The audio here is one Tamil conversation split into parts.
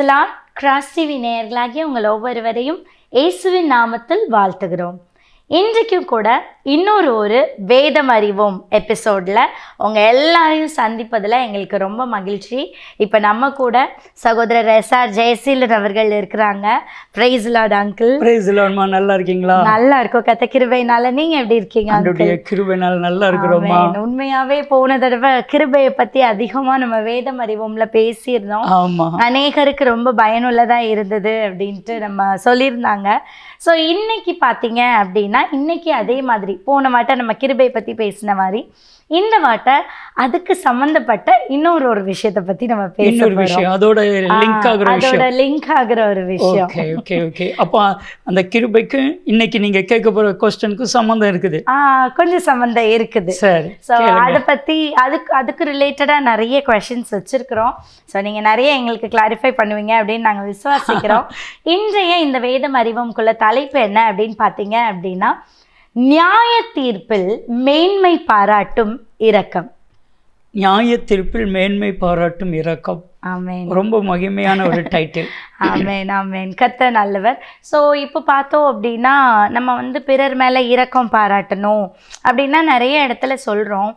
பிரைஸ்லான் கிராஸ் டிவி நேயர்களாகிய உங்கள் ஒவ்வொருவரையும் இயேசுவின் நாமத்தில் வாழ்த்துகிறோம். இன்றைக்கும் கூட இன்னொரு ஒரு வேதம் அறிவோம் எபிசோடில் உங்கள் எல்லாரையும் சந்திப்பதில் எங்களுக்கு ரொம்ப மகிழ்ச்சி. இப்போ நம்ம கூட சகோதரர் எஸ்ஆர் ஜெயசீலன் அவர்கள் இருக்கிறாங்க. பிரைஸ்லாட் அங்கிள் பிரைஸ் லார்ட்மா நல்லா இருக்கீங்களா? நல்லா இருக்கும். கத்த கிருபைனால நீங்க எப்படி இருக்கீங்க ஆண்டுடைய கிருபைனால் நல்லா இருக்கிறோமா ஆமென். உண்மையாவே போன தடவை கிருபையை பத்தி அதிகமா நம்ம வேதம் அறிவோம்ல பேசியிருந்தோம். அநேகருக்கு ரொம்ப பயனுள்ளதா இருந்தது அப்படின்ட்டு நம்ம சொல்லியிருந்தாங்க. ஸோ இன்னைக்கு பார்த்தீங்க அப்படின்னா இன்னைக்கு அதே மாதிரி போன வாட்டை நம்ம கிருபை பத்தி பேசின மாதிரி இந்த வாட்டை அதுக்கு சம்மந்தப்பட்ட இன்னொரு ஒரு விஷயத்தை பத்தி நம்ம பேச விஷயம் அதோட லிங்க் ஆகுற அதோட லிங்க் ஆகுற ஒரு விஷயம். ஓகே ஓகே ஓகே அப்போ அந்த கிருபைக்கு இன்னைக்கு நீங்க கேட்க போற கொஸ்டனுக்கு சம்மந்தம் இருக்குது. ஆ கொஞ்சம் சம்மந்தம் இருக்குது. சரி ஸோ அதை பற்றி அதுக்கு அதுக்கு ரிலேட்டடாக நிறைய கொஷின்ஸ் வச்சுருக்கிறோம். ஸோ நீங்கள் நிறைய எங்களுக்கு கிளாரிஃபை பண்ணுவீங்க அப்படின்னு நாங்கள் விசுவாசிக்கிறோம். இன்றைய இந்த வேதம் அறிவம்குள்ள தலைப்பு என்ன அப்படின்னு பார்த்தீங்க அப்படின்னா நியாய தீர்ப்பில் மேன்மை பாராட்டும் இரக்கம். நியாய தீர்ப்பில் மேன்மை பாராட்டும் இரக்கம். ஆமென். ரொம்ப மகிமையான ஒரு டைட்டில் ஆமென் ஆமென். கத்த நல்லவர். ஸோ இப்போ பார்த்தோம் அப்படின்னா நம்ம வந்து பிறர் மேலே இரக்கம் பாராட்டணும் அப்படின்னா நிறைய இடத்துல சொல்கிறோம்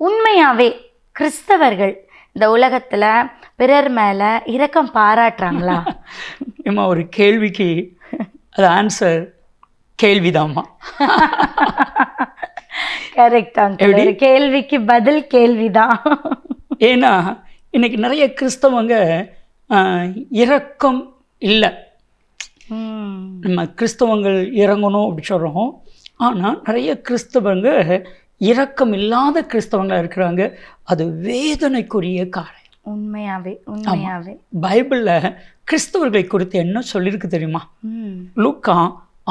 உண்மையாகவே கிறிஸ்தவர்கள் இந்த உலகத்தில் பிறர் மேலே இரக்கம் பாராட்டுறாங்களா? ஏமா ஒரு கேள்விக்கு அது ஆன்சர் கேள்விதாம்மா. கரெக்ட் அங்கிள் ஒரு கேள்விக்கு பதில் கேள்விதான். ஏன்னா இன்னைக்கு நிறைய கிறிஸ்தவங்க ஆஹ், இரக்கம் இல்லை. நம்ம கிறிஸ்தவங்கள் இறங்கணும் அப்படி சொல்கிறோம் ஆனால் நிறைய கிறிஸ்தவங்க இரக்கம் இல்லாத கிறிஸ்தவங்களா இருக்கிறாங்க. அது வேதனைக்குரிய காரணம் உண்மையாவே உண்மையாவே. பைபிளில் கிறிஸ்தவர்களை குறித்து என்ன சொல்லியிருக்கு தெரியுமா? லூக்கா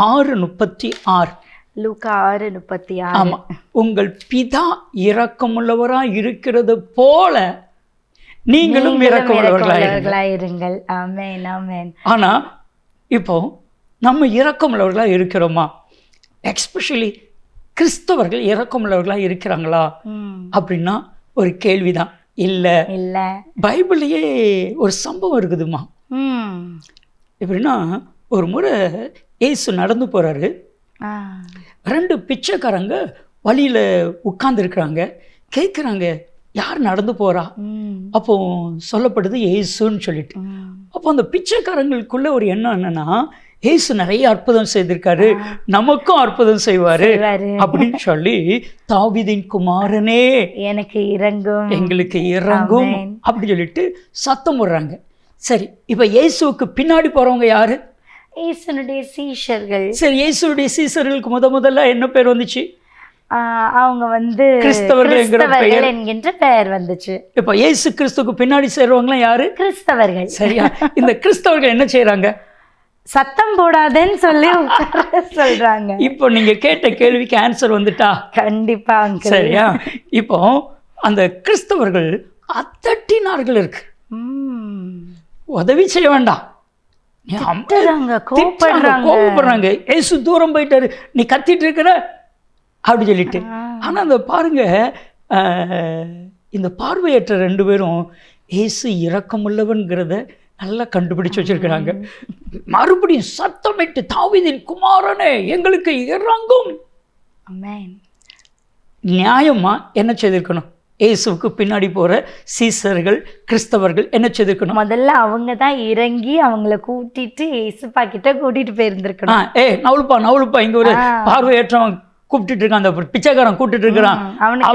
ஆறு முப்பத்தி ஆறு. லூக்கா ஆறு முப்பத்தி ஆறு. ஆமாம் உங்கள் பிதா இரக்கமுள்ளவராக இருக்கிறது போல நீங்களும் இரக்கமுள்ளவர்களாக இருங்கள் ஆமென் ஆமென். ஆனால் இப்போ நம்ம இரக்கமுள்ளவர்களாக இருக்கிறோமா எக்ஸ்பெஷலி கிறிஸ்தவர்கள் இரக்கமுள்ளவர்களாக இருக்கிறாங்களா அப்படின்னா ஒரு கேள்விதான். இல்லை. இல்ல. பைபிள்லேயே ஒரு சம்பவம் இருக்குதுமா எப்படின்னா ஒரு முறை ஏசு நடந்து போகிறாரு ரெண்டு பிச்சைக்காரங்க வழியில் உட்கார்ந்துருக்குறாங்க. கேட்குறாங்க யார் நடந்து போகிறா அப்போ சொல்லப்படுது ஏசுன்னு சொல்லிட்டு. அப்போ அந்த பிச்சைக்காரங்களுக்குள்ள ஒரு எண்ணம் என்னன்னா ஏசு நிறைய அற்புதம் செய்திருக்காரு. நமக்கும் அற்புதம் செய்வாரு. அப்படின்னு சொல்லி தாவீதின் குமாரனே எனக்கு இறங்கும். எங்களுக்கு இறங்கும் ஆமென். அப்படி சொல்லிட்டு சத்தம் போடுறாங்க. சரி இப்போ இயேசுவுக்கு பின்னாடி போறவங்க யாரு? ஈசனுடைய சீஷர்கள். சரி இயேசுடைய சீசர்களுக்கு முத முதல்ல என்ன பேர் வந்துச்சு? அவங்க வந்து கிறிஸ்தவர்கள். என்கின்ற பெயர் வந்துச்சு. இப்போ இயேசு கிறிஸ்துக்கு பின்னாடி சேர்றவங்களாம் யாரு? கிறிஸ்தவர்கள். சரியா? இந்த கிறிஸ்தவர்கள் என்ன செய்றாங்க? சத்தம் போடாதேன்னு சொல்லி சொல்றாங்க. இப்போ நீங்க கேட்ட கேள்விக்கு ஆன்சர் வந்துட்டா? கண்டிப்பா சரியா? இப்போ அந்த கிறிஸ்தவர்கள் அத்தட்டினார்கள் இருக்கு. உதவி செய்ய வேண்டாம். கோவப்படுறாங்க. ஏசு தூரம் போயிட்டாரு. நீ கத்திட்டு இருக்கிற அப்படி சொல்லிட்டு. ஆனா அந்த பாருங்க இந்த பார்வையற்ற ரெண்டு பேரும் ஏசு இரக்கமுள்ளவன்கிறத நல்லா கண்டுபிடிச்சு வச்சிருக்கிறாங்க. மறுபடியும் சத்தமிட்டு தாவீதின் குமாரனே எங்களுக்கு இறங்கும். நியாயமா என்ன செய்திருக்கணும்? இயேசுவுக்கு பின்னாடி போற சீசர்கள் கிறிஸ்தவர்கள் என்ன செய்திருக்கணும் முதல்ல அவங்க தான் இறங்கி அவங்கள கூட்டிட்டு ஏசுப்பா கிட்ட கூட்டிட்டு போயிருந்திருக்கணும். ஏ நவுளுப்பா நவுளுப்பா. இங்க ஒரு. பார்வையற்றவன் கூப்பிட்டுட்டு இருக்கான். அந்த பிச்சைக்காரன் கூப்பிட்டுட்டு இருக்கிறான். அவனுக்கு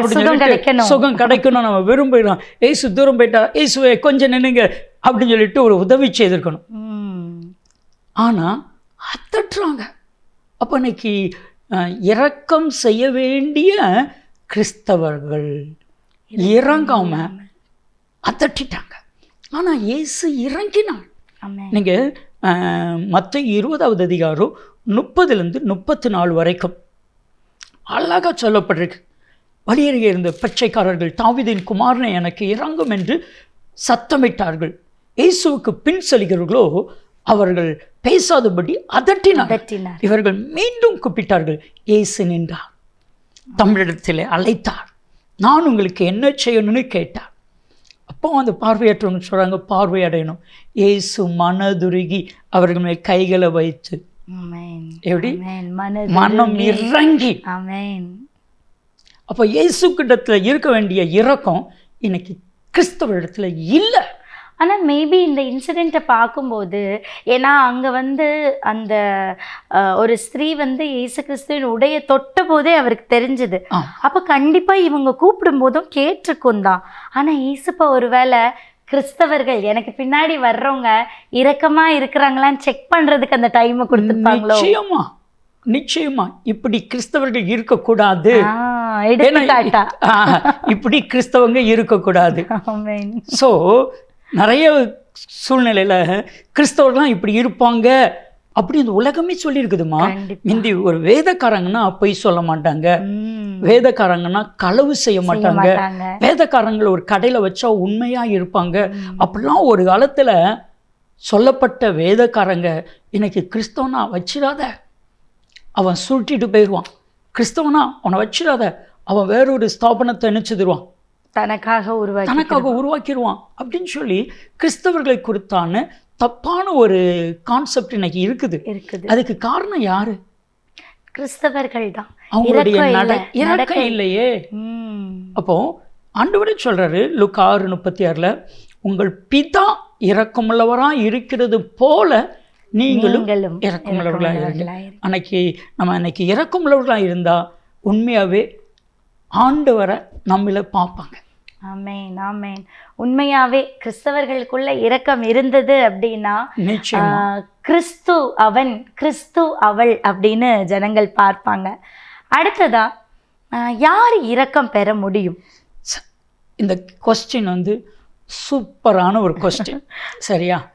சுகம் கிடைக்கணும். நம்ம விரும்புகிறோம் ஏசு தூரம் போயிட்டா ஏசுவே கொஞ்சம் நின்னுங்க அப்படின்னு சொல்லிட்டு ஒரு உதவி செய்திருக்கணும். ம். ஆனா அத்தட்டுறாங்க. அப்போ இன்னைக்கு அஹ், இரக்கம் செய்ய வேண்டிய கிறிஸ்தவர்கள். இறங்காம அத்தட்டிட்டாங்க ஆனா இயேசு இறங்கினான் ஆமென். நீங்க மற்ற இருபதாவது அதிகாரம் முப்பதுலேருந்து முப்பத்தி நாலு வரைக்கும் அழகா சொல்லப்பட்டிருக்கு. வழியருகே இருந்த பிச்சைக்காரர்கள் தாவீதின் குமாரனை எனக்கு இறங்கும் என்று சத்தமிட்டார்கள். இயேசுவுக்கு பின் செல்கிறவர்களோ அவர்கள் பேசாதபடி அதட்டினார் இவர்கள் மீண்டும் கூப்பிட்டார்கள் இயேசு நின்றார். தமிழிடத்தில் அழைத்தார். நான் உங்களுக்கு என்ன செய்யணும்னு கேட்டார். அப்போ அந்த பார்வையற்றவங்க சொல்கிறாங்க பார்வை அடையணும். இயேசு மனதுருகி அவர்கள் மேல் கைகளை வைத்து எப்படி? மனம் இறங்கி. அப்போ இயேசு கிட்டத்துல இருக்க வேண்டிய இரக்கம் இன்னைக்கு கிறிஸ்தவ இடத்துல இல்லை. ஆனா மேபி இந்த இன்சிடெண்ட்டை பார்க்கும்போது ஏன்னா அங்க வந்து அந்த ஒரு ஸ்திரீ வந்து இயேசு கிறிஸ்துவின் உடைய தொட்ட போதே அவருக்கு தெரிஞ்சது. அப்ப கண்டிப்பா இவங்க கூப்பிடும் போதும் கேட்டிருக்கும் தான். ஆனா இயேசுப்பா ஒருவேளை கிறிஸ்தவர்கள் எனக்கு பின்னாடி வர்றவங்க இரக்கமா இருக்கிறாங்களான்னு செக் பண்றதுக்கு அந்த டைமை கொடுத்துருப்பாங்களோ? நிச்சயமா. நிச்சயமா. இப்படி கிறிஸ்தவர்கள் இருக்கக்கூடாது. இப்படி கிறிஸ்தவங்க இருக்கக்கூடாது. ஸோ நிறைய சூழ்நிலையில கிறிஸ்தவர்கள்லாம் இப்படி இருப்பாங்க அப்படி இந்த உலகமே சொல்லியிருக்குதுமா. முந்தி ஒரு வேதக்காரங்கன்னா பொய் சொல்ல மாட்டாங்க. வேதக்காரங்கன்னா களவு செய்ய மாட்டாங்க. வேதக்காரங்களை ஒரு கடையில வச்சா உண்மையா இருப்பாங்க. அப்படிலாம் ஒரு காலத்துல சொல்லப்பட்ட வேதக்காரங்க இன்னைக்கு கிறிஸ்தவனா வச்சிடாத. அவன் சுருட்டிட்டு போயிடுவான் கிறிஸ்தவனா அவனை வச்சிடாத. அவன் வேறொரு ஸ்தாபனத்தை நினைச்சிடுவான் தனக்காக உருவாக்கி தனக்காக உருவாக்கிடுவான் அப்படின்னு சொல்லி கிறிஸ்தவர்களை குறித்தான தப்பான ஒரு கான்செப்ட் இன்னைக்கு இருக்குது. இருக்குது. அதுக்கு காரணம் யாரு? கிறிஸ்தவர்கள் தான். அவங்களுடைய நடக்கை. இல்லையே. அப்போ ஆண்டவரே சொல்றாரு லுக் ஆறு முப்பத்தி ஆறுல உங்கள் பிதா இரக்கமுள்ளவரா இருக்கிறது போல நீங்களும் இரக்கமுள்ளவர்களா இருங்க. அன்னைக்கு நம்ம அன்னைக்கு இரக்கமுள்ளவர்களா இருந்தா உண்மையாவே ஆண்டவரை நம்மள பார்ப்பாங்க. ஆமென் ஆமென். உண்மையாவே கிறிஸ்தவர்களுக்குள்ள இரக்கம் இருந்தது அப்படின்னா கிறிஸ்து அவன் கிறிஸ்து அவள் அப்படின்னு ஜனங்கள் பார்ப்பாங்க. அடுத்ததா யார் இரக்கம் பெற முடியும்? இந்த கொஸ்டின் வந்து சூப்பரான ஒரு கொஸ்டின் சரியா?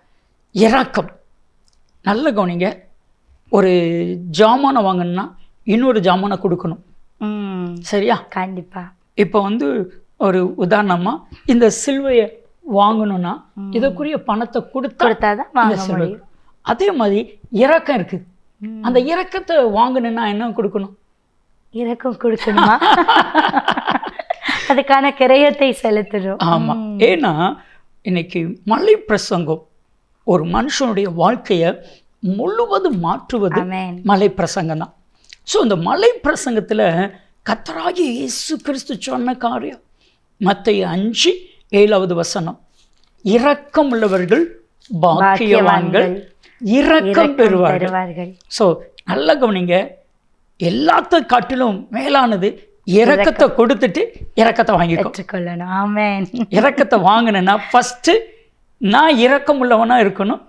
இரக்கம். நல்ல கவனிங்க. ஒரு ஜாமானை வாங்கணும்னா இன்னொரு ஜாமானை கொடுக்கணும். சரியா? கண்டிப்பா. இப்போ வந்து ஒரு உதாரணமா இந்த சிலுவையை வாங்கணும்னா இதற்குரிய பணத்தை கொடுத்தா கொடுத்தாதான் அதே மாதிரி இரக்கம் இருக்குது. அந்த இரக்கத்தை வாங்கணும்னா என்ன கொடுக்கணும்? இரக்கம் கொடுக்கணுமா? அதுக்கான கிரயத்தை செலுத்தணும். ஆமா. ஏன்னா இன்னைக்கு மலை பிரசங்கம் ஒரு மனுஷனுடைய வாழ்க்கையை முழுவதும் மாற்றுவது மலை பிரசங்கம் தான். ஸோ இந்த மலை பிரசங்கத்துல கத்தராகி இயேசு கிறிஸ்து சொன்ன காரியம் மத்திய அஞ்சு ஏழாவது வசனம். இரக்கம் உள்ளவர்கள் பாக்கியவான்கள் இரக்கம் பெறுவார்கள். ஸோ நல்ல கவனிங்க. எல்லாத்த காட்டிலும் மேலானது இரக்கத்தை கொடுத்துட்டு இரக்கத்தை வாங்கிக்கோ பெற்றுக்கொள்ளணும். ஆமென். இரக்கத்தை வாங்கினேன்னா ஃபஸ்ட்டு நான் இரக்கம் உள்ளவனா இருக்கணும்.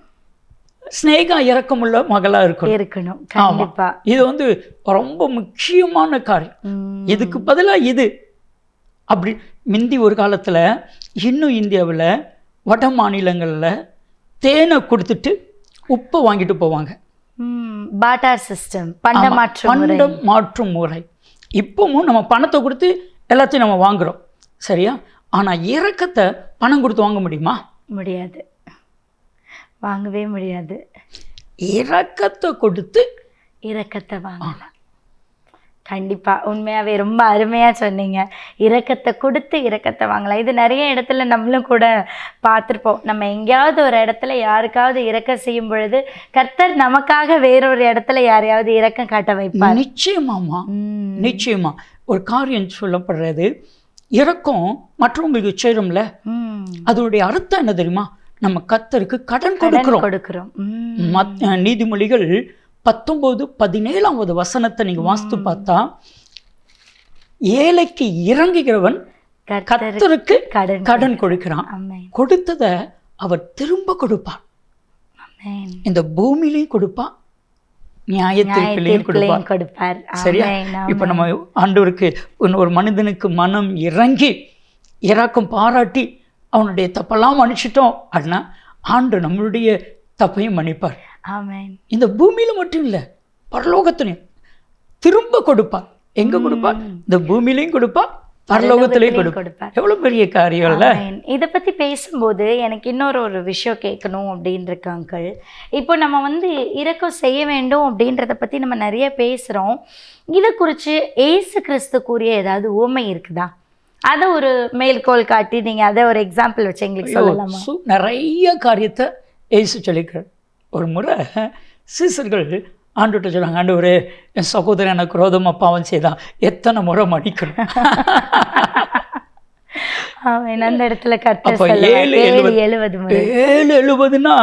ஸ்னேகா இரக்கமுள்ள மகளா இருக்கணும். இருக்கணும். கண்டிப்பா. இது வந்து ரொம்ப முக்கியமான காரியம். இதுக்கு பதிலா இது. அப்படி முந்தி ஒரு காலத்துல இன்னும் இந்தியாவுல வட மாநிலங்கள்ல தேனை கொடுத்துட்டு உப்பை வாங்கிட்டு போவாங்க. பாட்டார் சிஸ்டம் பண்டமாற்று முறை. பண்டம் மாற்றும் முறை. இப்பவும் நம்ம பணத்தை கொடுத்து எல்லாத்தையும் நம்ம வாங்குறோம். சரியா? ஆனா இரக்கத்தை பணம் கொடுத்து வாங்க முடியுமா? முடியாது. வாங்கவே முடியாது. இரக்கத்தை கொடுத்து இரக்கத்தை வாங்கலாம் கண்டிப்பா. உண்மையாவே ரொம்ப அருமையா சொன்னீங்க. இரக்கத்தை கொடுத்து இரக்கத்தை வாங்கலாம். இது நிறைய இடத்துல நம்மளும் கூட பார்த்துருப்போம். நம்ம எங்கேயாவது ஒரு இடத்துல யாருக்காவது இரக்கம் செய்யும் பொழுது கர்த்தர் நமக்காக வேறொரு இடத்துல யாரையாவது இரக்கம் காட்ட வைப்பார். நிச்சயமாமா ம், நிச்சயமா. ஒரு காரியம் சொல்லப்படுறது இரக்கம் மற்றவங்களுக்கு ம். அதனுடைய அர்த்தம் என்ன தெரியுமா? நம்ம கத்தருக்கு கடன் கொடுக்கிறோம். கொடுக்கிறோம். நீதிமொழிகள் பத்தொன்பது பதினேழாவது வசனத்தை நீங்க வாசித்து பார்த்தா ஏழைக்கு இறங்குகிறவன் கத்தருக்கு கடன் கடன் கொடுக்கிறான். கொடுத்ததை அவர் திரும்ப கொடுப்பார். இந்த பூமியிலையும் கொடுப்பான் நியாயத்திற்குலையும் கொடுப்பார். சரியா? இப்போ நம்ம ஆண்டவருக்கு ஒரு மனிதனுக்கு மனம் இறங்கி இறக்கம் பாராட்டி அவனுடைய தப்பெல்லாம் மன்னிச்சிட்டோம் அப்படின்னா ஆண்டு நம்மளுடைய தப்பையும் மன்னிப்பார். ஆமென். இந்த பூமியில மட்டும் இல்லை பரலோகத்திலையும் திரும்ப கொடுப்பார். எங்க கொடுப்பார்? இந்த பூமியிலையும் கொடுப்பார் பரலோகத்திலையும் கொடுப்பார். கொடுப்பார். எவ்வளவு பெரிய காரியம் இல்ல? ஆமென். இதை பத்தி பேசும்போது எனக்கு இன்னொரு ஒரு விஷயம் கேட்கணும் அப்படின்னு இருக்கு அங்கிள் இப்போ நம்ம வந்து இரக்கம் செய்ய வேண்டும் அப்படின்றத பத்தி நம்ம நிறைய பேசுறோம். இதை குறித்து ஏசு கிறிஸ்து கூறிய ஏதாவது உவமை இருக்குதா? அதை ஒரு மேல்கோள் காட்டி நீங்க அதை ஒரு எக்ஸாம்பிள் வச்சு எங்களுக்கு சொல்லலாமா? நிறைய காரியத்தை ஏசு சொல்லிக்கிறார் ஒரு முறை சீசர்கள் ஆண்டுகிட்ட சொன்னாங்க ஆண்டவரே என் சகோதரன் எனக்கு குரோதமா பாவம் செய்தான். எத்தனை முறை மன்னிக்கணும். அந்த இடத்துல சொல்லுவார், ஏழு எழுபது. ஏழு எழுபதுன்னா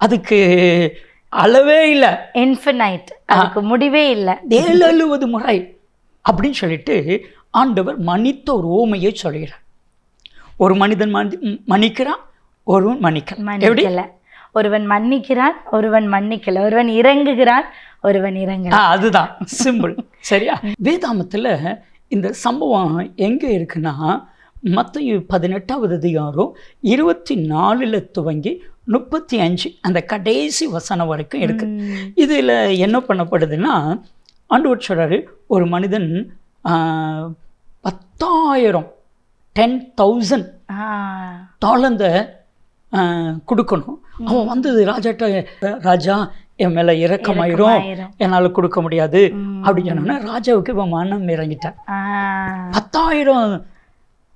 அதுக்கு அளவே இல்லை. இன்ஃபினைட் அதுக்கு முடிவே இல்லை. ஏழு எழுபது முறை அப்படின்னு சொல்லிட்டு ஆண்டவர் மன்னித்த ஒரு ஓமையை சொல்கிறார். ஒரு மனிதன் மன்னி மன்னிக்கிறான் ஒருவன் மன்னிக்கிறான் எப்படி? ஒருவன் மன்னிக்கிறான் ஒருவன் மன்னிக்கல. ஒருவன் இறங்குகிறான் ஒருவன் இறங்கல. ஆ அதுதான். சிம்பிள் சரியா? வேதாமத்தில் இந்த சம்பவம் எங்கே இருக்குன்னா மத்திய பதினெட்டாவது அதிகாரம் இருபத்தி நாலில் துவங்கி முப்பத்தி அஞ்சு அந்த கடைசி வசனம் வரைக்கும் இருக்கு. ம். இதில் என்ன பண்ணப்படுதுன்னா ஆண்டவர் சொல்றாரு ஒரு மனிதன் பத்தாயிரம் டென் தௌசண்ட் தாளந்த கொடுக்கணும். அவன் வந்தது ராஜாட்ட ராஜா என் மேலே இறக்கமாயிரும். என்னால் கொடுக்க முடியாது. அப்படின்னு சொன்னோன்னா ராஜாவுக்கு இவன் மனம் இறங்கிட்டான். பத்தாயிரம்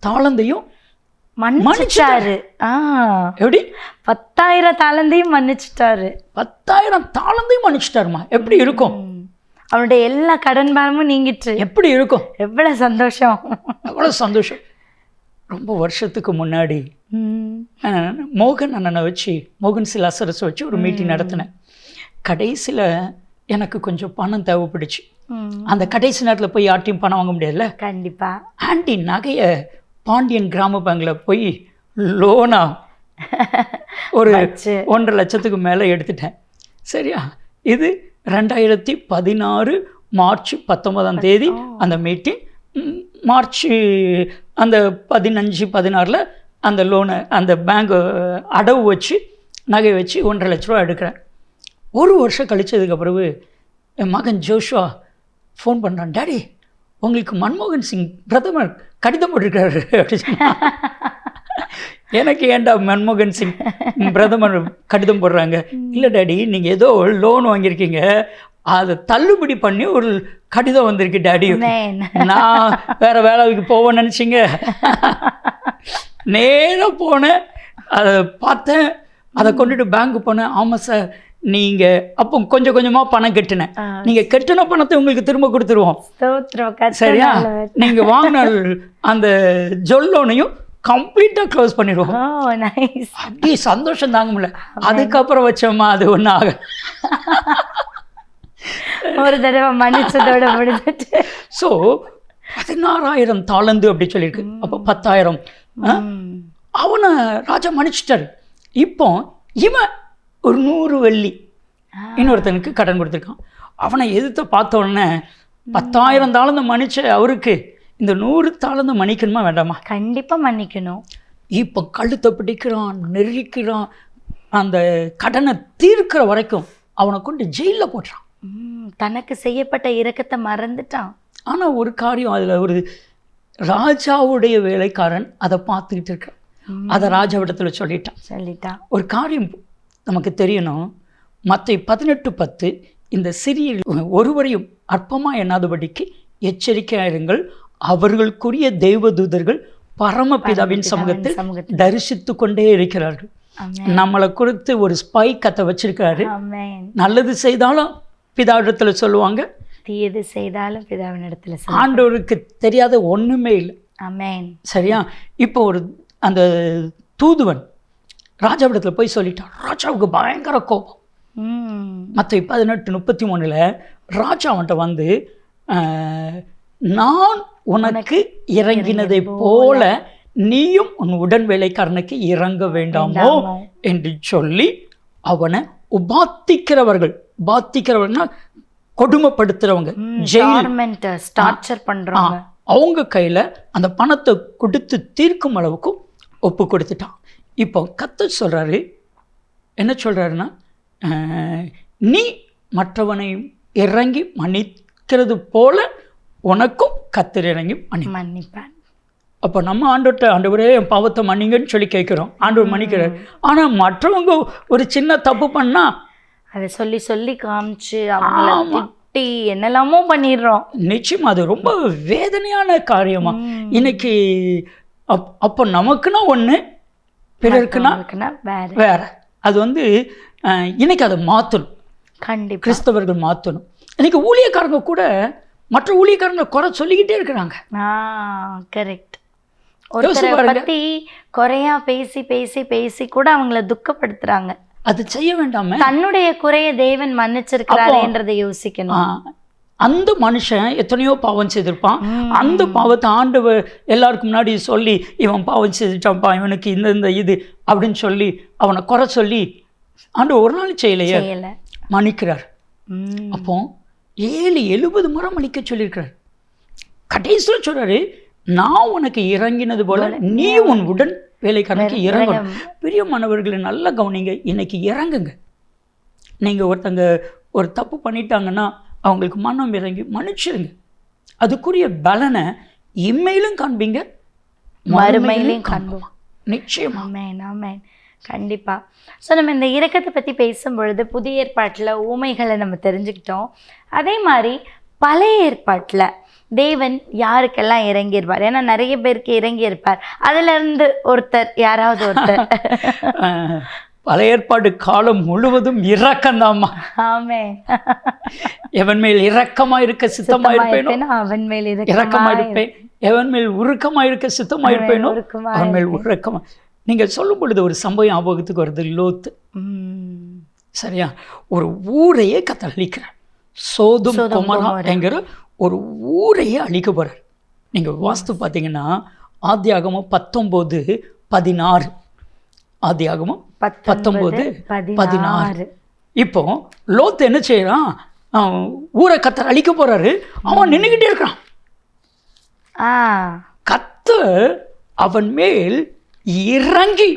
தாளந்தையும் மன்னிச்சிட்டாரு. ஆ. எப்படி? பத்தாயிரம் தாளந்தையும் மன்னிச்சிட்டாரு. பத்தாயிரம் தாளந்தையும் மன்னிச்சிட்டாருமா? எப்படி இருக்கும். அவனுடைய எல்லா கடன் பாரமும் நீங்கிட்டு எப்படி இருக்கும்? எவ்வளவு சந்தோஷம். எவ்வளோ சந்தோஷம். ரொம்ப வருஷத்துக்கு முன்னாடி மோகன் அண்ணனை வச்சு மோகன் சிலாசரஸ் வச்சு ஒரு மீட்டிங் நடத்தினேன். கடைசியில் எனக்கு கொஞ்சம் பணம் தேவைப்படுச்சு. அந்த கடைசி நேரத்தில் போய் யார்ட்டையும் பணம் வாங்க முடியாதுல்ல? கண்டிப்பா. ஆண்டி நகையை பாண்டியன் கிராம பேங்கில் போய் லோனா ஒரு. ஒன்றரை லட்சத்துக்கு மேலே எடுத்துட்டேன். சரியா? இது ரெண்டாயிரத்தி பதினாறு மார்ச் பத்தொன்பதாம் தேதி அந்த மீட்டிங் மார்ச் அந்த பதினஞ்சு பதினாறில் அந்த லோனை அந்த பேங்க் அடவு வச்சு நகை வச்சு ஒன்றரை லட்ச ரூபா எடுக்கிறேன். ஒரு வருஷம் கழிச்சதுக்கு பிறகு என் மகன் ஜோஷுவா ஃபோன் பண்ணுறான் டாடி உங்களுக்கு மன்மோகன் சிங் பிரதமர் கடிதம் போட்டிருக்காரு அப்படின்னு. எனக்கு ஏன்டா மன்மோகன் சிங் பிரதமர் கடிதம் போடுறாங்க? இல்லை டாடி நீங்கள் ஏதோ லோன் வாங்கியிருக்கீங்க. அதை தள்ளுபடி பண்ணி ஒரு கடிதம் வந்திருக்கு டாடி. நான் வேற வேலைக்கு போவேன்னு நினச்சிங்க. நேராக போனேன். அதை பார்த்தேன். அதை கொண்டுட்டு பேங்க் போனேன். ஆமாம் சார் நீங்கள் அப்போ கொஞ்சம் கொஞ்சமாக பணம் கட்டினேன். நீங்கள் கட்டின பணத்தை உங்களுக்கு திரும்ப கொடுத்துருவோம். சரியா. நீங்கள் வாங்கின அந்த ஜொல்லோனையும் கம்ப்ளீட்டாக க்ளோஸ் பண்ணிடுவோம். அப்படி சந்தோஷம் தாங்க முடியல. அதுக்கப்புறம் வச்சோமா அது ஒன்றும் ஆக ஒரு தடவை மன்னிச்சதோட முடிஞ்சிட்டு. ஸோ பதினாறாயிரம் தாளந்து அப்படி சொல்லியிருக்கு. அப்போ பத்தாயிரம். அவனை ராஜா மன்னிச்சிட்டாரு. இப்போ இவன் ஒரு நூறு வெள்ளி. இன்னொருத்தனுக்கு கடன் கொடுத்துருக்கான். அவனை எதிர்த்து பார்த்த உடனே பத்தாயிரம் தாளந்து மன்னிச்ச அவருக்கு இந்த நூறு தாளந்து மன்னிக்கணுமா வேண்டாமா? கண்டிப்பா மன்னிக்கணும். இப்போ கழுத்தை பிடிக்கிறான் நெருக்கிறான் அந்த கடனை தீர்க்கிற வரைக்கும் அவனை கொண்டு ஜெயிலில் போட்டுறான். தனக்கு செய்யப்பட்ட இரக்கத்தை மறந்துட்டான். ஆனால் ஒரு காரியம் அதில் ஒரு ராஜாவுடைய வேலைக்காரன் அதை பார்த்துக்கிட்டு இருக்கான். அதை ராஜாவிடத்தில் சொல்லிட்டான். சொல்லிட்டான். ஒரு காரியம் நமக்கு தெரியணும். மற்ற பதினெட்டு பத்து இந்த சிறிய ஒருவரையும் அற்பமாக எண்ணாதபடிக்கு எச்சரிக்கையாயிருங்கள் அவர்களுக்குரிய தெய்வதூதர்கள் பரமபிதாவின் சமூகத்தில் தரிசித்து கொண்டே இருக்கிறார்கள். நம்மளை குறித்து ஒரு ஸ்பை கத்தை வச்சிருக்காரு. நல்லது செய்தாலும் பிதாவிடத்துல சொல்லுவாங்க. தீயது செய்தாலும் பிதாவின் இடத்துல ஆண்டவருக்கு தெரியாத ஒண்ணுமே இல்லை. அமேன் சரியா? இப்போ ஒரு அந்த தூதுவன் ராஜாவிடத்துல போய் சொல்லிட்டான். ராஜாவுக்கு பயங்கர கோபம். மற்ற பதினெட்டு முப்பத்தி மூணில் ராஜா அவன்கிட்ட வந்து நான் உனக்கு இறங்கினதை போல நீயும் உன் உடன் வேலைக்காரனுக்கு இறங்க வேண்டாமோ. என்று சொல்லி அவனை உபாத்திக்கிறவர்கள் உபாத்திக்கிறவர்கள்னா கொடுமைப்படுத்துறவங்க ஜெயில். அவங்க கையில் அந்த பணத்தை கொடுத்து தீர்க்கும் அளவுக்கு ஒப்பு கொடுத்துட்டான். இப்போ கத்த சொல்கிறாரு என்ன சொல்கிறாருன்னா நீ மற்றவனை இறங்கி மன்னிக்கிறது போல உனக்கும் கத்தர் இறங்கி மன்னி மன்னிப்பான் அப்போ நம்ம ஆண்டவர்கிட்ட ஆண்டவரே என் பாவத்தை மன்னிங்கன்னு சொல்லி கேட்குறோம். ஆண்டவர் மன்னிக்கிறார். ஆனால் மற்றவங்க ஒரு சின்ன தப்பு பண்ணால் அதை சொல்லி சொல்லி காமிச்சு அவங்கள ஆமா. தி- முட்டி என்னெல்லாமோ பண்ணிடுறோம். நிச்சயமா அது ரொம்ப வேதனையான காரியமா. ம். இன்னைக்கு அப் அப்போ நமக்குன்னா ஒண்ணு பிறருக்குன்னா வேற. வேற. அது வந்து இன்னைக்கு அதை மாற்றணும் கண்டிப்பா. கிறிஸ்தவர்கள் மாற்றணும் இன்னைக்கு ஊழியக்காரங்க கூட மற்ற ஊழியக்காரங்களை குறை சொல்லிக்கிட்டே இருக்கிறாங்க. கரெக்ட் ஒருத்தரை. பத்தி குறையா பேசி பேசி பேசி கூட அவங்கள துக்கப்படுத்துறாங்க. அது செய்ய வேண்டாமே. தன்னுடைய குறைய தேவன் மன்னிச்சிருக்கிறாரேன்றதை யோசிக்கணும். அந்த மனுஷன் எத்தனையோ பாவம் செய்திருப்பான். அந்த பாவத்தை ஆண்டவர் எல்லாருக்கும் முன்னாடி சொல்லி இவன் பாவம் செய்துட்டான்ப்பா இவனுக்கு இந்த இந்த இது அப்படின்னு சொல்லி அவனை குறை சொல்லி ஆண்டவர் ஒரு நாள் செய்யலையே. செய்யல. மன்னிக்கிறார். அப்போ ஏழு எழுபது முறை மன்னிக்க சொல்லியிருக்கிறார். கடைசியில் சொல்றாரு நான் உனக்கு இறங்கினது போல நீ உன் உடன் வேலைக்காரனுக்கு இறங்கணும். பிரியமானவர்களை நல்லா கவனிங்க இன்னைக்கு இறங்குங்க. நீங்க ஒருத்தங்க ஒரு தப்பு பண்ணிட்டாங்கன்னா அவங்களுக்கு மனம் இறங்கி மன்னிச்சிருங்க. அதுக்குரிய பலனை இம்மையிலும் காண்பீங்க மறுமையிலையும் காண்போம். நிச்சயமா. ஆமேன் ஆமேன் கண்டிப்பா. ஸோ நம்ம இந்த இரக்கத்தை பத்தி பேசும்பொழுது புதிய ஏற்பாட்டுல ஊமைகளை நம்ம தெரிஞ்சுக்கிட்டோம். அதே மாதிரி பழைய ஏற்பாட்டுல தேவன் யாருக்கெல்லாம் இறங்கியிருப்பார்? ஏன்னா நிறைய பேருக்கு இறங்கியிருப்பார். அதுல இருந்து ஒருத்தர் யாராவது ஒருத்தர். பழைய ஏற்பாடு காலம் முழுவதும் இரக்கம்தாம்மா. ஆமே. எவன் மேல் இரக்கமா இருக்க சித்தமா இருப்பேனோ? அவன் மேல் இரக்கமா இருப்பேன். எவன் மேல் உருக்கமா இருக்க சித்தமா இருப்பேனோ? அவன் மேல் உருக்கமா. நீங்க சொல்லும் பொழுது ஒரு சம்பவம் ஞாபகத்துக்கு வருது லோத்து. உம். சரியா? ஒரு ஊரையே கத்த அழிக்கிறார். சோதும் சோதோம் குமரா என்கிற ஒரு ஊரையே அழிக்க போறார். நீங்க வாஸ்து பார்த்தீங்கன்னா ஆதியாகமம் பத்தொம்போது பதினாறு. ஆதியாகமம் பத்தொம்போது பதினாறு. இப்போ லோத்து என்ன செய்யறான் ஊரை கத்தர் அழிக்க போறாரு. அவன் நின்றுக்கிட்டே இருக்கிறான். ஆ. கத்தர் அவன் மேல் இறங்கி.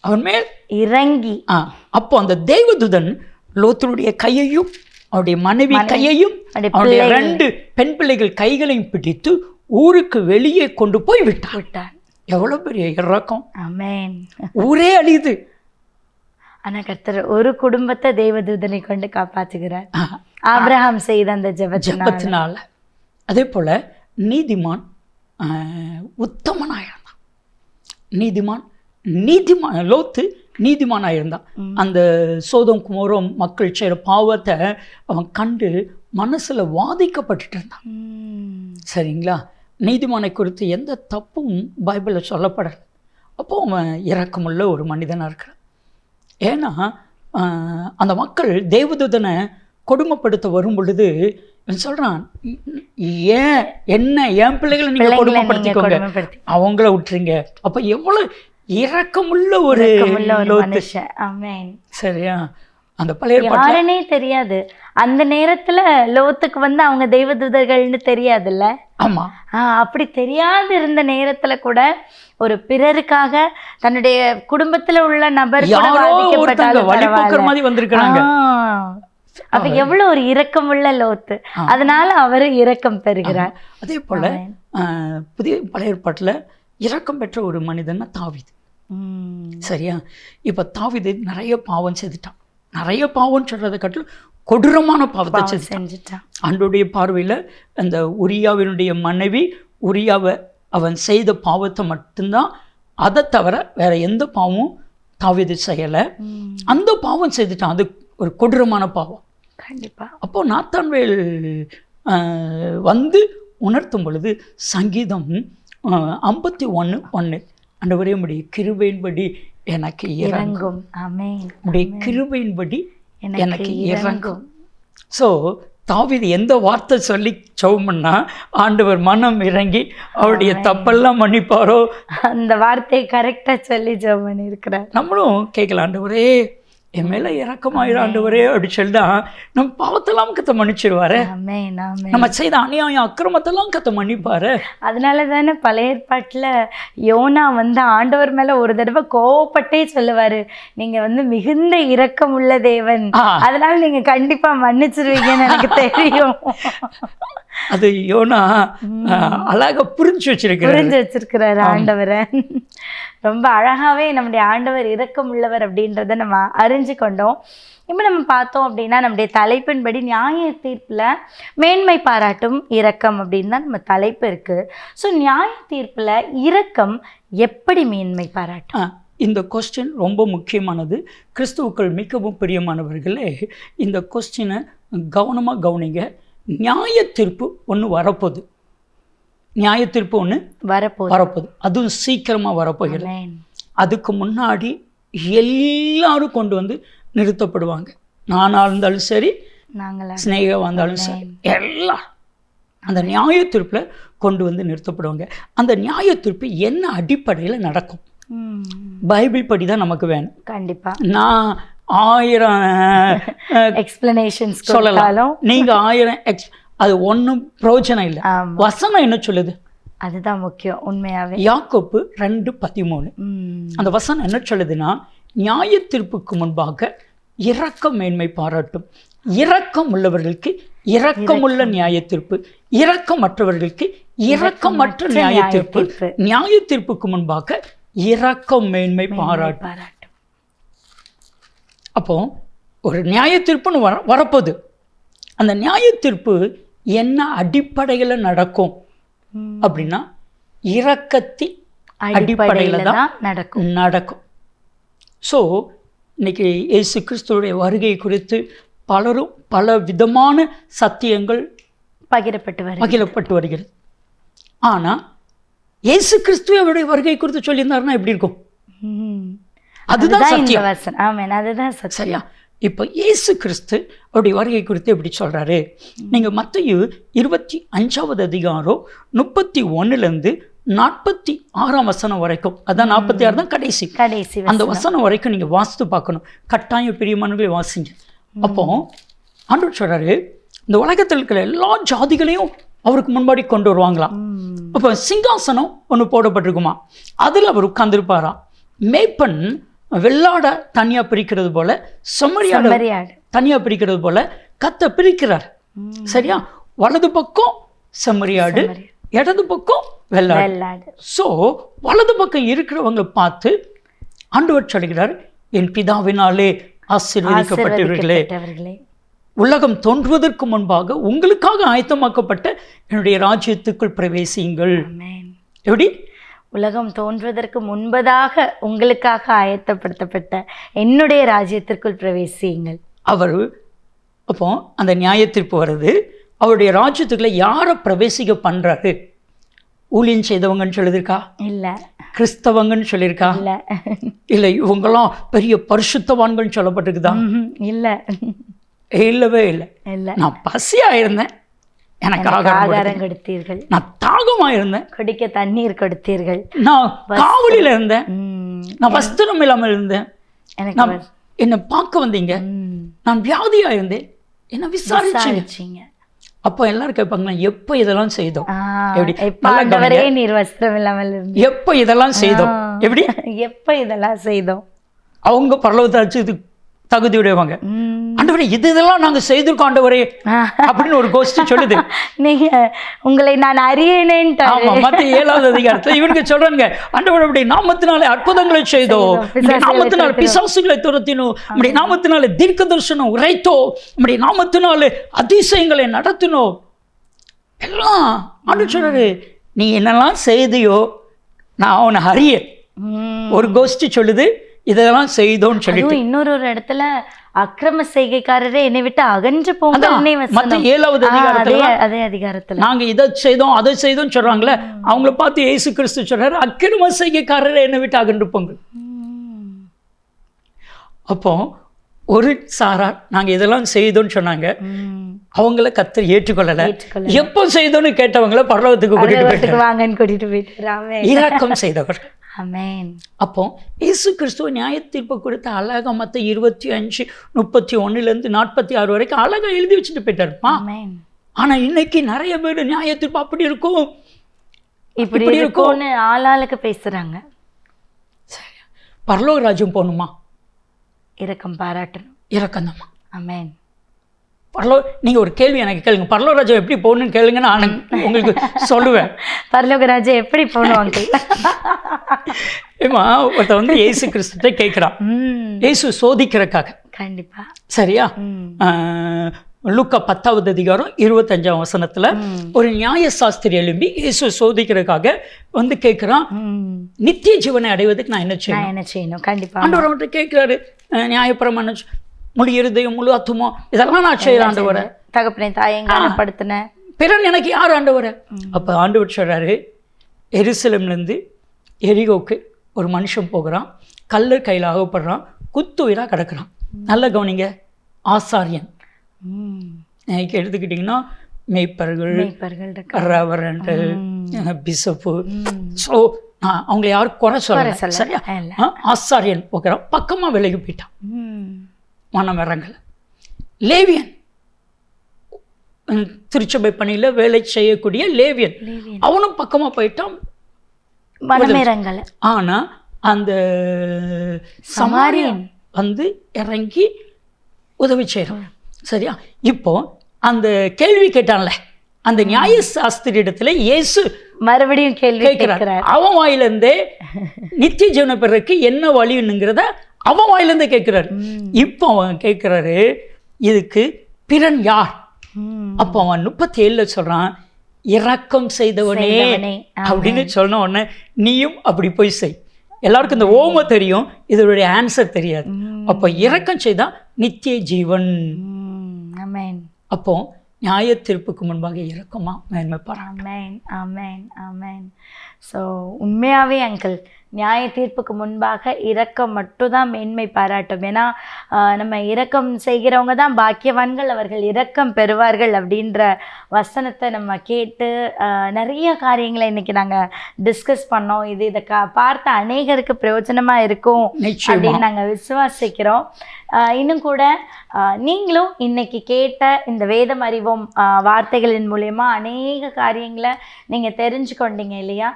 அவன் மேல்? இறங்கி. ஆ அப்போ அந்த தேவதுதன் லோத்தனுடைய கையையும் அவருடைய மனைவி கையையும் அவருடைய ரெண்டு பெண் பிள்ளைகள் கைகளையும் பிடித்து ஊருக்கு வெளியே கொண்டு போய் விட்டான். விட்டான். எவ்வளவு பெரிய இறக்கம். ஆமென். ஊரே அழியுது. ஆனா கர்த்தர் ஒரு குடும்பத்தை தேவதூதனை கொண்டு காப்பாத்துகிறார் ஆ, ஆபிரகாம் செய்த அந்த ஜெபத்தினால். ஜெபத்தினால. அதே போல நீதிமான் இருந்தான் நீதிமான் நீதிமான் லோத்து நீதிமானாக இருந்தான் அந்த சோதம் குமரம் மக்கள் செய்கிற பாவத்தை அவன் கண்டு மனசுல வாதிக்கப்பட்டுட்டு இருந்தான். சரிங்களா? நீதிமானை குறித்து எந்த தப்பும் பைபிளில் சொல்லப்படல. அப்போ அவன் இரக்கமுள்ள ஒரு மனிதனாக இருக்கிறான். ஏன்னா அந்த மக்கள் தேவதூதனை கொடுமைப்படுத்த வரும் பொழுது சொல்கிறான் ஏன் என்ன என் பிள்ளைகளை நீங்கள் கொடுமைப்படுத்திக்கோங்க. கொடுமைப்படுத்தி அவங்கள விட்டுறீங்க அப்போ எவ்வளோ இரக்கமுள்ள ஒரு சரியா? அந்த பழைய யாருன்னே தெரியாது. அந்த நேரத்துல லோத்துக்கு வந்து அவங்க தெய்வதூதர்கள்னு தெரியாதுல்ல? ஆமா. அப்படி தெரியாது இருந்த நேரத்துல கூட ஒரு பிறருக்காக தன்னுடைய குடும்பத்துல உள்ள நபர் பரவாயில்ல. மாதிரி வந்திருக்கிறாங்க. ஆ. அப்ப எவ்வளவு ஒரு இரக்கமுள்ள லோத்து. அதனால அவரு இரக்கம் பெறுகிறார். அதே போல புதிய பழைய ஏற்பாட்டுல இரக்கம் பெற்ற ஒரு மனிதன்னா தாவீது. சரியா? இப்போ தாவீது நிறைய பாவம் செய்துட்டான். நிறைய பாவம் சொல்றதை காட்டிலும் கொடூரமான பாவத்தை செஞ்சுட்டான். ஆண்டோடைய பார்வையில அந்த உரியாவினுடைய மனைவி உரியாவை அவன் செய்த பாவத்தை மட்டும்தான் அதை தவிர வேற எந்த பாவமும் தாவீது செய்யலை. அந்த பாவம் செய்துட்டான். அது ஒரு கொடூரமான பாவம். கண்டிப்பா. அப்போ நாத்தான்வேல் வந்து உணர்த்தும் பொழுது சங்கீதம் ஐம்பத்தி ஒன்று ஒன்று ஆண்டவரே உடைய கிருபையின்படி எனக்கு இறங்கும். உடைய கிருபையின்படி எனக்கு இறங்கும். ஸோ தாவீது எந்த வார்த்தை சொல்லி சவுமன்னா ஆண்டவர் மனம் இறங்கி அவருடைய தப்பெல்லாம் மன்னிப்பாரோ? அந்த வார்த்தையை கரெக்டா சொல்லி ஜெபம் பண்ணியிருக்கிறார் நம்மளும் கேட்கலாம் ஆண்டவரே என் மேல இறக்கமாயிரு ஆண்டவரே அப்படி சொல்லிதான் நம்ம பாவத்தெல்லாம் கத்த மன்னிச்சிருவாரு. நம்ம செய்த அநியாயம் அக்கிரமத்தெல்லாம் கத்த மன்னிப்பாரு. அதனால தானே பழைய ஏற்பாட்டுல யோனா வந்து ஆண்டவர் மேல ஒரு தடவை கோவப்பட்டே சொல்லுவாரு நீங்க வந்து மிகுந்த இரக்கம் உள்ள தேவன். அதனால நீங்க கண்டிப்பா மன்னிச்சிருவீங்கன்னு எனக்கு தெரியும். அது யோனா அஹ், அழகா புரிஞ்சு வச்சிருக்கிறாரு. புரிஞ்சு வச்சிருக்கிறாரு ஆண்டவரை. ரொம்ப அழகாவே நம்முடைய ஆண்டவர் இரக்கம் உள்ளவர் அப்படின்றத நம்ம அறிஞ்சு கொண்டோம். இப்போ நம்ம பார்த்தோம் அப்படின்னா நம்முடைய தலைப்பின்படி நியாய தீர்ப்புல மேன்மை பாராட்டும் இரக்கம் அப்படின்னு தான் நம்ம தலைப்பு இருக்கு. ஸோ நியாய தீர்ப்புல இரக்கம் எப்படி மேன்மை பாராட்டும்? இந்த கொஸ்டின் ரொம்ப முக்கியமானது. கிறிஸ்துவுக்கள் மிகவும் பிரியமானவர்களே இந்த கொஸ்டினை கவனமாக கவனிங்க. நியாய தீர்ப்பு ஒன்று வரப்போகுது. நியாய தீர்ப்பு ஒன்று வரப்போகுது. வரப்போகுது. அதுவும் சீக்கிரமாக வரப்போகிறது. அதுக்கு முன்னாடி எல்லாரும் கொண்டு வந்து நிறுத்தப்படுவாங்க. நானாக இருந்தாலும் சரி நாங்களா சிநேகமாக இருந்தாலும் சரி எல்லாம் அந்த நியாய தீர்ப்பில் கொண்டு வந்து நிறுத்தப்படுவாங்க. அந்த நியாய தீர்ப்பு என்ன அடிப்படையில் நடக்கும்? பைபிள் படி தான் நமக்கு வேணும். கண்டிப்பா. நான் ஆயிரம் எக்ஸ்பிளனேஷன்ஸ் சொல்லலாம். நீங்கள் ஆயிரம் எக்ஸ் அது ஒன்றும் பிரயோஜனம் இல்லை. வசனம் என்ன சொல்லுது? அதுதான் முக்கியம் உண்மையாவே. யாக்கோப்பு ரெண்டு பதிமூணு. அந்த வசனம் என்ன சொல்லுதுன்னா நியாய தீர்ப்புக்கு முன்பாக இரக்க மேன்மை பாராட்டும். இரக்கம் உள்ளவர்களுக்கு இரக்கமுள்ள நியாய தீர்ப்பு இரக்கமற்றவர்களுக்கு இரக்கமற்ற நியாய தீர்ப்பு. நியாய தீர்ப்புக்கு முன்பாக இரக்கம் மேன்மை பாராட்டும். அப்போ ஒரு நியாய தீர்ப்புன்னு வர வரப்போகுது. அந்த நியாய தீர்ப்பு என்ன அடிப்படையில் நடக்கும். அப்படின்னா இரக்கத்தின் அடிப்படையில தான் நடக்கும். நடக்கும். ஸோ இன்னைக்கு இயேசு கிறிஸ்துவுடைய வருகை குறித்து பலரும் பல விதமான சத்தியங்கள் பகிரப்பட்டு வரும் பகிரப்பட்டு வருகிறது. ஆனால் இயேசு கிறிஸ்துவ அவருடைய வருகை குறித்து சொல்லியிருந்தாருன்னா எப்படி இருக்கும். அதுதான் சத்தியம். ஆமென். அதுதான் சரியா? இப்போ இயேசு கிறிஸ்து அவருடைய வருகை குறித்து எப்படி சொல்றாரு? நீங்க மத்தேயு இருபத்தி அஞ்சாவது அதிகாரம் முப்பத்தி ஒன்னுலேருந்து நாற்பத்தி ஆறாம் வசனம் வரைக்கும். அதான் நாற்பத்தி ஆறு தான் கடைசி. கடைசி அந்த வசனம். வரைக்கும் நீங்க வாசித்து பார்க்கணும். கட்டாயம் பிரியமானவர்களை வாசிங்க. அப்போ ஆண்டவர் சொல்றாரு இந்த உலகத்தில் இருக்கிற எல்லா ஜாதிகளையும் அவருக்கு முன்னாடி கொண்டு வருவாங்களாம். அப்போ சிங்காசனம் ஒன்று போடப்பட்டிருக்குமா? அதில் அவர் உட்கார்ந்திருப்பாராம் மேய்ப்பன் வெள்ளாட தனியாக பிரிக்கிறது போல செம்மறியாட தனியாக பிரிக்கிறது போல கத்தை பிரிக்கிறார். சரியா? வலது பக்கம் செம்மறியாடு. இடது பக்கம் வெள்ளாடு. ஸோ வலது பக்கம் இருக்கிறவங்களை பார்த்து ஆண்டவர் சொல்கிறார் என் பிதாவினாலே ஆசீர்வதிக்கப்பட்டவர்களே. உலகம் தோன்றுவதற்கு முன்பாக உங்களுக்காக ஆயத்தமாக்கப்பட்ட என்னுடைய ராஜ்யத்துக்குள் பிரவேசியுங்கள். எப்படி? உலகம் தோன்றுவதற்கு முன்பதாக உங்களுக்காக ஆயத்தப்படுத்தப்பட்ட என்னுடைய ராஜ்யத்திற்குள் பிரவேசியுங்கள். அவர் அப்போ அந்த நியாயத்தீர்ப்பு வருது அவருடைய ராஜ்யத்துக்குள்ள யாரை பிரவேசிக்க பண்றாரு? ஊழியம் செய்தவங்கன்னு சொல்லியிருக்கா? இல்ல. கிறிஸ்தவங்கன்னு சொல்லியிருக்கா? இல்ல. இல்லை இவங்கெல்லாம் பெரிய பரிசுத்தவான்கள்னு சொல்லப்பட்டிருக்குதா. இல்ல. இல்லவே இல்லை. இல்ல. நான் பசியா இருந்தேன். எனக்கு எனக்கு ஆகாரம் நான் தாகமா இருந்தேன். குடிக்க தண்ணீர் கொடுத்தீர்கள். நான் காவலில் இருந்தேன். நான் வஸ்திரம் இல்லாமல் இருந்தேன். எனக்கு என்னை பார்க்க வந்தீங்க. நான் வியாதியா இருந்தேன். என்ன விசாரிச்சீங்க. அப்போ எல்லாரும் கேட்பாங்களா எப்போ இதெல்லாம் செய்தோம்? எப்படி? ஆண்டவரே நீர் வஸ்திரம் இல்லாமல் எப்போ இதெல்லாம் செய்தோம்? எப்படி? எப்ப இதெல்லாம் செய்தோம்? அவங்க பரலவத்தாச்சு இது தகுதியுடையவங்க. ஆண்டவரே இது இதெல்லாம் நாங்க செய்திருக்கோம் ஆண்டவரே அப்படின்னு ஒரு கோஷ்டி சொல்லுது. நீங்க உங்களை நான் அறியேனேன்ட்டு ஆமா மத்த ஏழாவது அதிகாரத்துல இவனுக்கு சொல்றாங்க ஆண்டவர் அப்படி நாமத்தினாலே அற்புதங்களை செய்தோம். நாமத்தினால பிசாசுகளை துரத்தினோம். நம்முடைய நாமத்தினால தீர்க்க தரிசனம் உரைத்தோ நம்முடைய நாமத்தினால அதிசயங்களை நடத்தினோம். எல்லாம் ஆண்டு சொல்றாரு நீ என்னெல்லாம் செய்தியோ நான் அவனை அறிய ஒரு கோஷ்டி சொல்லுது இதெல்லாம் செய்தோன்னு சொல்லி அதுவும் இன்னொரு ஒரு இடத்துல அக்கிரம செய்கைக்காரரே என்னை விட்டு அகன்று போங்கன்னே ஏழாவது அதிகாரத்துல அதே அதிகாரத்துல. நாங்க இதை செய்தோம் அதை செய்தோம்னு சொல்றாங்களே அவங்கள பார்த்து இயேசு கிறிஸ்து சொல்றாரு அக்கிரம செய்கைக்காரரை என்னை விட்டு அகன்றுப்போங்க ம், அப்போ ஒரு சாரார் நாங்க இதெல்லாம் செய்தோம்னு சொன்னாங்க. அவங்கள கத்தர் ஏற்றுக்கொள்ளல. ஏற்றுக்கொள்ள எப்போ செய்தோன்னு கேட்டவங்கள பரலோகத்துக்கு கூட்டிட்டு பரலோகத்துக்கு வாங்கன்னு கூட்டிட்டு போயிட்டு இரக்கம் செய்தவர். அப்போ இயேசு கிறிஸ்துவ நியாய தீர்ப்பு கொடுத்த அழகா மத்த இருபத்தி அஞ்சு முப்பத்தி ஒண்ணுலேருந்து நாற்பத்தி ஆறு வரைக்கும் அழகா எழுதி வச்சுட்டு போயிட்டாருப்பா ஆமென் ஆனா இன்னைக்கு நிறைய பேர் நியாய தீர்ப்பு அப்படி இருக்கும். இப்படி இப்படி இருக்கும். இருக்கும்னு ஆளாளுக்கு பேசுறாங்க. பரலோக ராஜ்யம் போகணுமா? இரக்கம் பாராட்டணும். இறக்கந்தம்மா ஆமென் பரலோ நீங்கள் ஒரு கேள்வி எனக்கு கேளுங்க. பரலோராஜம் எப்படி போகணும்னு கேளுங்க நான் உங்களுக்கு சொல்லுவேன். பரலோகராஜா எப்படி போகணும் அங்கிள் ஏமா ஒருத்தன் வந்து இயேசு கிறிஸ்துட்ட கேட்குறான். இயேசு சோதிக்கிறக்காக கண்டிப்பா. சரியா? லூக்கா பத்தாவது அதிகாரம் இருபத்தஞ்சாம் வசனத்துல. ஒரு நியாய சாஸ்திரி எழும்பி இயேசு சோதிக்கிறதுக்காக வந்து கேட்குறான். நித்திய ஜீவனை அடைவதற்கு நான் என்ன செய்யணும்? என்ன செய்யணும்? கண்டிப்பா. ஆண்டவர் அவன்கிட்ட கேட்குறாரு. நியாயப்பிரமாணம் சொ- முழு இருதயம் முழு அத்துமோ? இதெல்லாம் நான் செய்யற ஆண்டவரை. தகப்பனை தாயங்காலப்படுத்தின பிறன் எனக்கு யார் ஆண்டவரை? அப்போ ஆண்டவர் சொல்றாரு எருசலேம்லேருந்து எரிகோக்கு ஒரு மனுஷன் போகிறான் கல்லு கையில் அகப்படுறான் குத்துயிராக கிடக்குறான். நல்ல கவனிங்க ஆசாரியன். ம். இன்னைக்கு எடுத்துக்கிட்டிங்கன்னா மெய்ப்பர்கள் ரெவரண்டு பிசப்பு. ஸோ அவங்கள யாரும் குறை சொல்ல சரியா? ஆசாரியன் போகிறான் பக்கமாக விலகி போயிட்டான். மனம் இறங்கல லேவியன். திருச்சபை பணியில் வேலை செய்யக்கூடிய லேவியன். அவனும் பக்கமாக போயிட்டான். மனமிரங்கல ஆனா அந்த சமாரியன். வந்து இறங்கி உதவி செய்கிறான் சரியா? இப்போ அந்த கேள்வி கேட்டான்ல. அந்த நியாய சாஸ்திரியிடத்துல இயேசு மறுபடியும் கேள்வி கேட்கிறார். அவன் வாயிலிருந்தே நித்திய ஜீவன பெறக்கு என்ன வழின்னுங்கிறத அவன் வாயிலிருந்தே கேட்கிறாரு. இப்போ அவன் கேட்கிறாரு இதுக்கு பிறன் யார்? அப்போ அவன் முப்பத்தி ஏழுல சொல்றான் இரக்கம் செய்தவனே. அப்படின்னு சொன்ன உடனே நீயும் அப்படி போய் செய். எல்லாருக்கும் இந்த ஓம தெரியும் இதனுடைய ஆன்சர் தெரியாது. அப்போ இரக்கம் செய்தா நித்திய ஜீவன். அப்போ நியாய தீர்ப்புக்கு முன்பாக இரக்கமா மேன்மை பாராட்டு. ஆமென் ஆமென் ஸோ உண்மையாகவே அங்கிள் நியாய தீர்ப்புக்கு முன்பாக இரக்கம் மட்டும்தான் மேன்மை பாராட்டும். ஏன்னா நம்ம இரக்கம் செய்கிறவங்க தான் பாக்கியவான்கள். அவர்கள் இரக்கம் பெறுவார்கள் அப்படின்ற வசனத்தை நம்ம கேட்டு நிறைய காரியங்களை இன்னைக்கு நாங்கள் டிஸ்கஸ் பண்ணோம். இது இதை கா பார்த்த அநேகருக்கு பிரயோஜனமாக இருக்கும் அப்படின்னு நாங்கள் விசுவாசிக்கிறோம். இன்னும் கூட நீங்களும் இன்னைக்கு கேட்ட இந்த வேதம் அறிவோம் ஆஹ் வார்த்தைகளின் மூலயமா அநேக காரியங்களை நீங்கள் தெரிஞ்சு கொண்டீங்க இல்லையா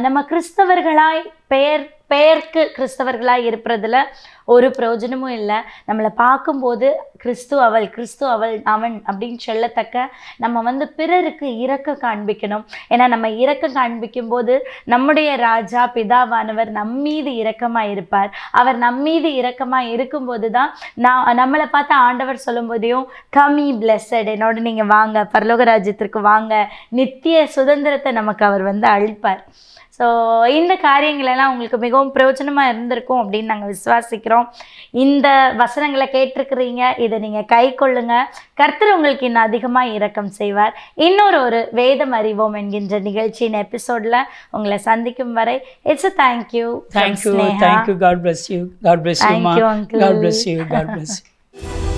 நம்ம கிறிஸ்தவர்களாய் பெயர் பெயருக்கு கிறிஸ்தவர்களாக இருப்பதுல ஒரு பிரயோஜனமும் இல்லை. நம்மளை பார்க்கும்போது கிறிஸ்து அவள் கிறிஸ்து அவள் அவன் அப்படின்னு சொல்லத்தக்க நம்ம வந்து பிறருக்கு இரக்க காண்பிக்கணும். ஏன்னா நம்ம இறக்கம் காண்பிக்கும் போது நம்முடைய ராஜா பிதாவானவர் நம்மீது இரக்கமாக இருப்பார். அவர் நம்மீது இரக்கமாக இருக்கும்போது தான் நான் நம்மளை பார்த்து ஆண்டவர் சொல்லும்போதையும் கமி பிளஸட் என்னோட நீங்கள் வாங்க பரலோக ராஜ்யத்திற்கு வாங்க. நித்திய சுதந்திரத்தை நமக்கு அவர் வந்து அழிப்பார் ஸோ இந்த காரியங்கள் எல்லாம் உங்களுக்கு மிகவும் பிரயோஜனமாக இருந்திருக்கும் அப்படின்னு நாங்கள் விசுவாசிக்கிறோம். இந்த வசனங்களை கேட்டிருக்கிறீங்க இதை நீங்கள் கை கொள்ளுங்க. கர்த்தர் உங்களுக்கு இன்னும் அதிகமாக இரக்கம் செய்வார். இன்னொரு ஒரு வேதம் அறிவோம் என்கின்ற நிகழ்ச்சியின் எபிசோடில் உங்களை சந்திக்கும் வரை it's thank you thank you thank you God bless you God bless you Thank you, uncle. God bless you God bless you